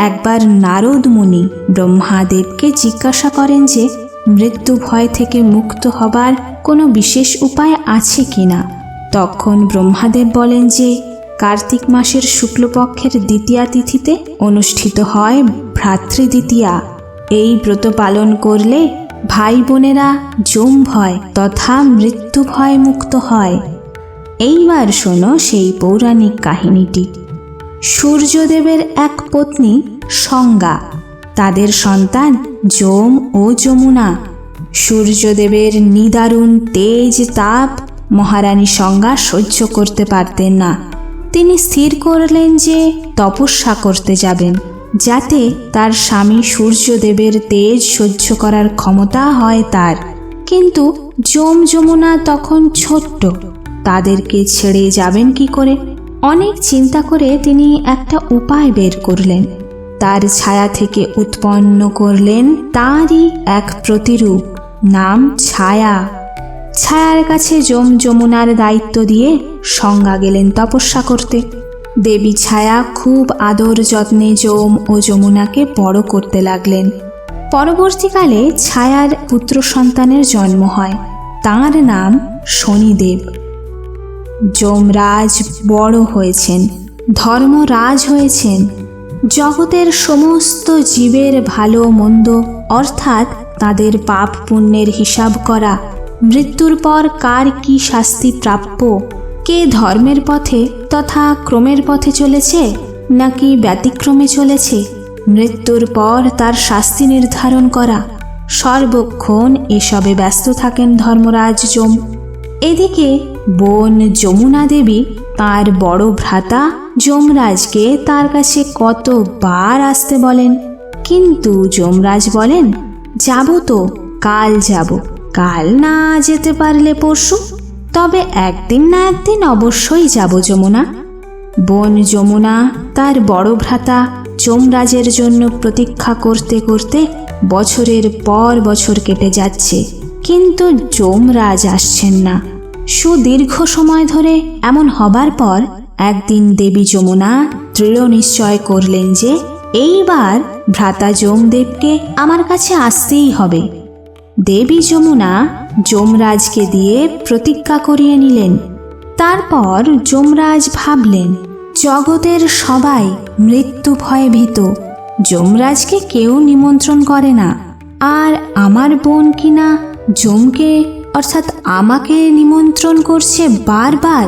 একবার নারদ মুনি ব্রহ্মাদেবকে জিজ্ঞাসা করেন যে, মৃত্যু ভয় থেকে মুক্ত হবার কোনো বিশেষ উপায় আছে কিনা? তখন ব্রহ্মাদেব বলেন যে, কার্তিক মাসের শুক্লপক্ষের দ্বিতীয়া তিথিতে অনুষ্ঠিত হয় ভ্রাতৃদ্বিতীয়া। এই ব্রত পালন করলে ভাই বোনেরা জম ভয় তথা মৃত্যু ভয় মুক্ত হয়। এইবার শোনো সেই পৌরাণিক কাহিনীটি। সূর্যদেবের এক পত্নী সংজ্ঞা। তাদের সন্তান যম ও যমুনা। সূর্যদেবের নিদারুণ তেজ, তাপ মহারানী সংজ্ঞা সহ্য করতে পারতেন না। তিনি স্থির করলেন যে তপস্যা করতে যাবেন, যাতে তার স্বামী সূর্যদেবের তেজ সহ্য করার ক্ষমতা হয় তার। কিন্তু যম যমুনা তখন ছোট্ট, তাদেরকে ছেড়ে যাবেন কি করে? অনেক চিন্তা করে তিনি একটা উপায় বের করলেন। তার ছায়া থেকে উৎপন্ন করলেন তারই এক প্রতিরূপ, নাম ছায়া। ছায়ার কাছে যম যমুনার দায়িত্ব দিয়ে সংজ্ঞা গেলেন তপস্যা করতে। দেবী ছায়া খুব আদর যত্নে যম ও যমুনাকে বড় করতে লাগলেন। পরবর্তীকালে ছায়ার পুত্র সন্তানের জন্ম হয়, তাঁর নাম শনিদেব। যমরাজ বড় হয়েছেন, ধর্মরাজ হয়েছেন জগতের সমস্ত জীবের ভালো মন্দ, অর্থাৎ তাদের পাপ পুণ্যের হিসাব করা। মৃত্যুর পর কার কি শাস্তি প্রাপ্য? কে ধর্মের পথে তথা ক্রমের পথে চলেছে, নাকি ব্যতিক্রমে চলেছে? মৃত্যুর পর তার শাস্তি নির্ধারণ করা। সর্বক্ষণ এসবে ব্যস্ত থাকেন ধর্মরাজ যম। এদিকে বোন যমুনা দেবী তার বড় ভ্রাতা যমরাজকে তার কাছে কতবার আসতে বলেন? কিন্তু যমরাজ বলেন, যাব তো, কাল যাব। কাল না যেতে পারলে পরশু। তবে একদিন না একদিন অবশ্যই যাব যমুনা। বোন যমুনা, তার বড় ভ্রাতা যমরাজের জন্য প্রতীক্ষা করতে করতে বছরের পর বছর কেটে যাচ্ছে। কিন্তু যমরাজ আসছেন না। সুদীর্ঘ সময় ধরে এমন হবার পর একদিন দেবী যমুনা দৃঢ় নিশ্চয় করলেন যে, এইবার ভ্রাতা যমদেবকে আমার কাছে আসতেই হবে। দেবী যমুনা যমরাজকে দিয়ে প্রতিজ্ঞা করিয়ে নিলেন। তারপর যমরাজ ভাবলেন, জগতের সবাই মৃত্যু ভয়ে ভীত, যমরাজকে কেউ নিমন্ত্রণ করে না। আর আমার বোন কিনা যমকে অর্থাৎ আমাকে নিমন্ত্রণ করছে বারবার?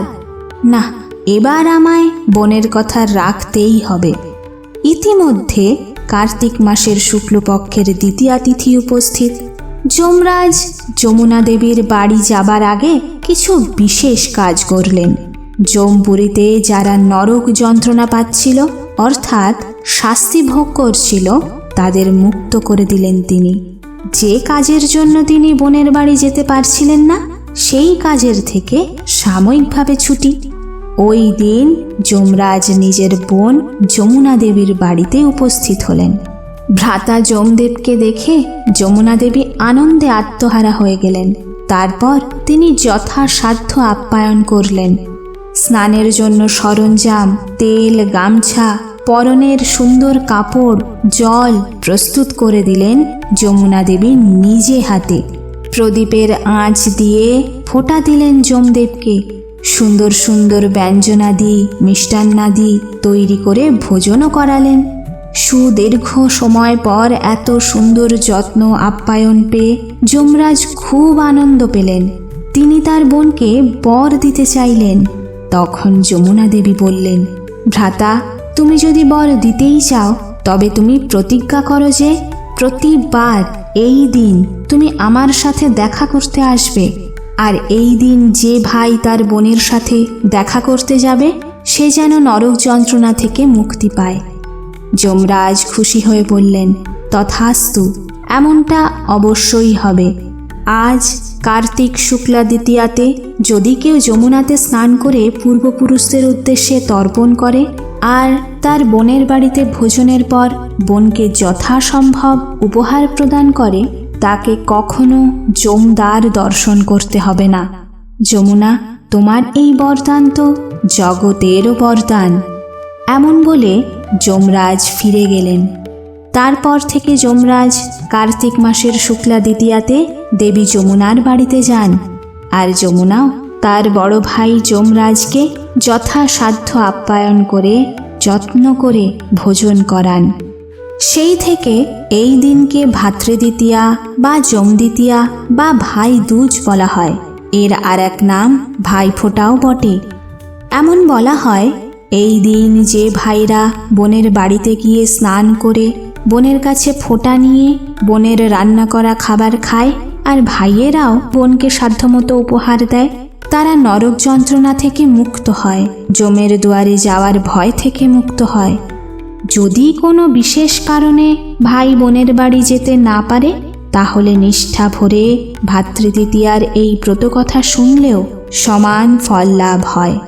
না, এবার আমায় বনের কথা রাখতেই হবে। ইতিমধ্যে কার্তিক মাসের শুক্লপক্ষের দ্বিতীয়া তিথি উপস্থিত। যমরাজ যমুনা দেবীর বাড়ি যাবার আগে কিছু বিশেষ কাজ করলেন। যমপুরীতে যারা নরক যন্ত্রণা পাচ্ছিল, অর্থাৎ শাস্তি ভোগ করছিল, তাদের মুক্ত করে দিলেন তিনি। যে কাজের জন্য তিনি বোনের বাড়ি যেতে পারছিলেন না, সেই কাজের থেকে সাময়িকভাবে ছুটি। ওই দিন যমরাজ নিজের বোন যমুনা দেবীর বাড়িতে উপস্থিত হলেন। ভ্রাতা যমদেবকে দেখে যমুনা দেবী আনন্দে আত্মহারা হয়ে গেলেন। তারপর তিনি যথাসাধ্য আপ্যায়ন করলেন। স্নানের জন্য সরঞ্জাম, তেল, গামছা পরনের সুন্দর কাপড় জল প্রস্তুত করে দিলেন যমুনা দেবী নিজে হাতে। প্রদীপের আঁচ দিয়ে ফোটা দিলেন যমদেবকে। সুন্দর সুন্দর ব্যঞ্জনাদি, মিষ্টান্নাদি তৈরি করে ভোজনও করালেন। সুদীর্ঘ সময় পর এত সুন্দর যত্ন আপ্যায়ন পেয়ে যমরাজ খুব আনন্দ পেলেন। তিনি তার বোনকে বর দিতে চাইলেন। তখন যমুনা দেবী বললেন, ভ্রাতা তুমি যদি বর দিতেই চাও, তবে তুমি প্রতিজ্ঞা করো যে প্রতিবার এই দিন তুমি আমার সাথে দেখা করতে আসবে। আর এই দিন যে ভাই তার বোনের সাথে দেখা করতে যাবে, সে যেন নরক যন্ত্রণা থেকে মুক্তি পায়। যমরাজ খুশি হয়ে বললেন, তথাস্তু, এমনটা অবশ্যই হবে। আজ কার্তিক শুক্লা দ্বিতীয়াতে যদি কেউ যমুনাতে স্নান করে পূর্বপুরুষদের উদ্দেশ্যে তর্পণ করে আর তার বোনের বাড়িতে ভোজনের পর বোনকে যথাসম্ভব উপহার প্রদান করে, তাকে কখনো জমদার দর্শন করতে হবে না। যমুনা, তোমার এই বরদান তো জগতেরও বরদান। এমন বলে যমরাজ ফিরে গেলেন। তারপর থেকে যমরাজ কার্তিক মাসের শুক্লা দ্বিতীয়াতে দেবী যমুনার বাড়িতে যান। আর যমুনাও তার বড় ভাই যমরাজকে যথাসাধ্য আপ্যায়ন করে, যত্ন করে ভোজন করান। সেই থেকে এই দিনকে ভাতৃদ্বিতীয়া বা যমদ্বিতীয়া বা ভাই দুজ বলা হয়। এর আর এক নাম ভাইফোঁটাও বটে। এমন বলা হয়, এই দিন যে ভাইরা বোনের বাড়িতে গিয়ে স্নান করে, বোনের কাছে ফোঁটা নিয়ে বোনের রান্না করা খাবার খায়, আর ভাইয়েরাও বোনকে সাধ্যমতো উপহার দেয় তারা নরক যন্ত্রণা থেকে মুক্ত হয়। জমের দুয়ারে যাওয়ার ভয় থেকে মুক্ত হয়। যদি কোনো বিশেষ কারণে ভাই বোনের বাড়ি যেতে না পারে, তাহলে নিষ্ঠা ভরে ভাতৃদ্বিতীয়ার এই ব্রতকথা শুনলেও সমান ফল লাভ হয়।